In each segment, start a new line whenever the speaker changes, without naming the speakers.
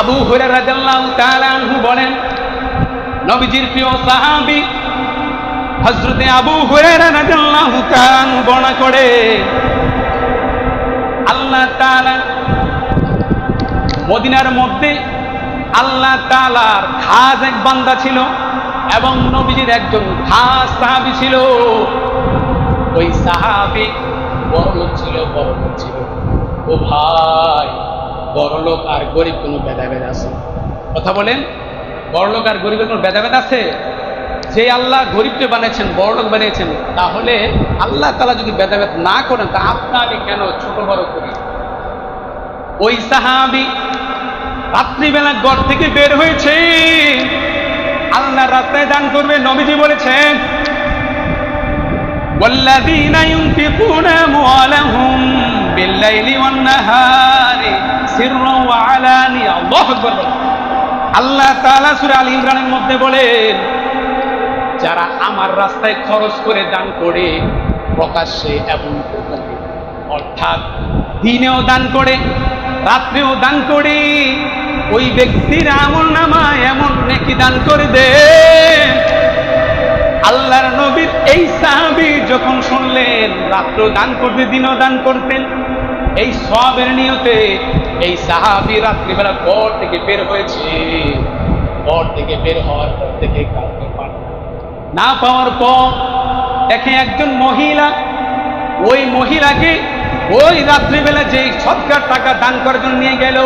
আবু তাআলা বলেন, নবীজির প্রিয় সাহাবী হযরতে আবু তাআলা বর্ণনা করে, আল্লাহ তাআলা মদিনার মধ্যে আল্লাহ তাআলার খাস এক বান্দা ছিল এবং নবীজির একজন খাস সাহাবি ছিল। ওই সাহাবী বড়লোক ছিল বড়লোক ছিল। ও ভাই বড়লোক আর গরিব কোনো ভেদাভেদ আছে কথা বলেন বড়লোক আর গরিবের কোনো ভেদাভেদ আছে যে আল্লাহ গরিবকে বানিয়েছেন বড়লোক বানিয়েছেন তাহলে আল্লাহ তালা যদি ভেদাভেদ না করেন তা আপনাকে কেন ছোট বড় করি ওই সাহাবি রাত্রিবেলা ঘর থেকে বের হয়েছে আল্লাহ রাস্তায় দান করবে নবীজি বলেছেন والذين ينفقون أموالهم بالليل والنهار আল্লাহ আল ইমরানের মধ্যে বলেন, যারা আমার রাস্তায় খরচ করে দান করে, প্রকাশ্যে এবং অর্থাৎ দিনেও দান করে, রাত্রেও দান করে, ওই ব্যক্তির আমল নামায় এমন নাকি দান করে দে। আল্লাহর নবীর এই সাহাবি যখন শুনলেন, রাত্রেও দান করতে দিনও দান করতেন এই সবের নিয়তে এই সাহাবি রাত্রিবেলা ঘর থেকে বের হয়েছে। ঘর থেকে বের হওয়ার পর থেকে কাউকে না। পাওয়ার পর দেখে একজন মহিলা, ওই মহিলাকে ওই রাত্রিবেলা যে সৎকার টাকা দান করার জন্য নিয়ে গেল।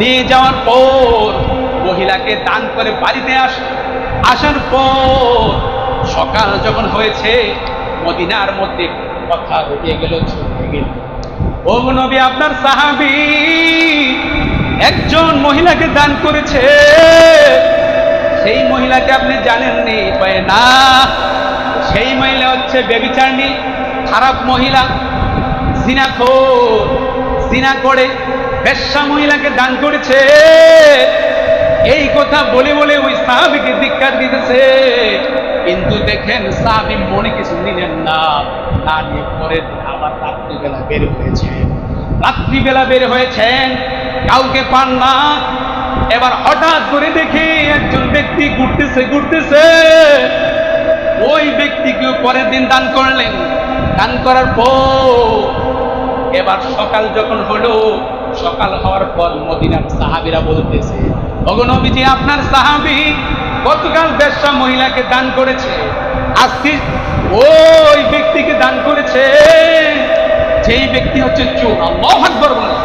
নিয়ে যাওয়ার পর মহিলাকে দান করে বাড়িতে আস, আসার পর সকাল যখন হয়েছে, মদিনার মধ্যে কথা হয়ে গেল, ছুটে গেল। ও নবী, আপনার সাহাবি একজন মহিলাকে দান করেছে। সেই মহিলাকে আপনি জানেননি? কয়ে, না। সেই মহিলা হচ্ছে বেবিচারনি খারাপ মহিলা জিনা করে বেশ্যা মহিলাকে দান করেছে। এই কথা বলে বলে ওই সাহাবিকে ধিক্কার দিতেছে। কিন্তু দেখেন সাহাবি মনে কিছু নিলেন না। না নিয়ে পরে আবার রাত্রিবেলা বের হয়েছে। রাত্রিবেলা বের হয়েছেন কাউকে পান না। এবার হঠাৎ করে দেখি একজন ব্যক্তি ঘুরতেছে ঘুরতেছে। ওই ব্যক্তিকে পরের দিন দান করলেন। দান করার পর এবার সকাল যখন হলো, সকাল হওয়ার পর মদিনার সাহাবিরা বলতেছে ভগনবীজি আপনার সাহাবি গতকাল বেশ্যা মহিলাকে দান করেছে। আজকে ওই ব্যক্তিকে যেই ব্যক্তি হচ্ছে চোর আল্লাহ আকবর বলে।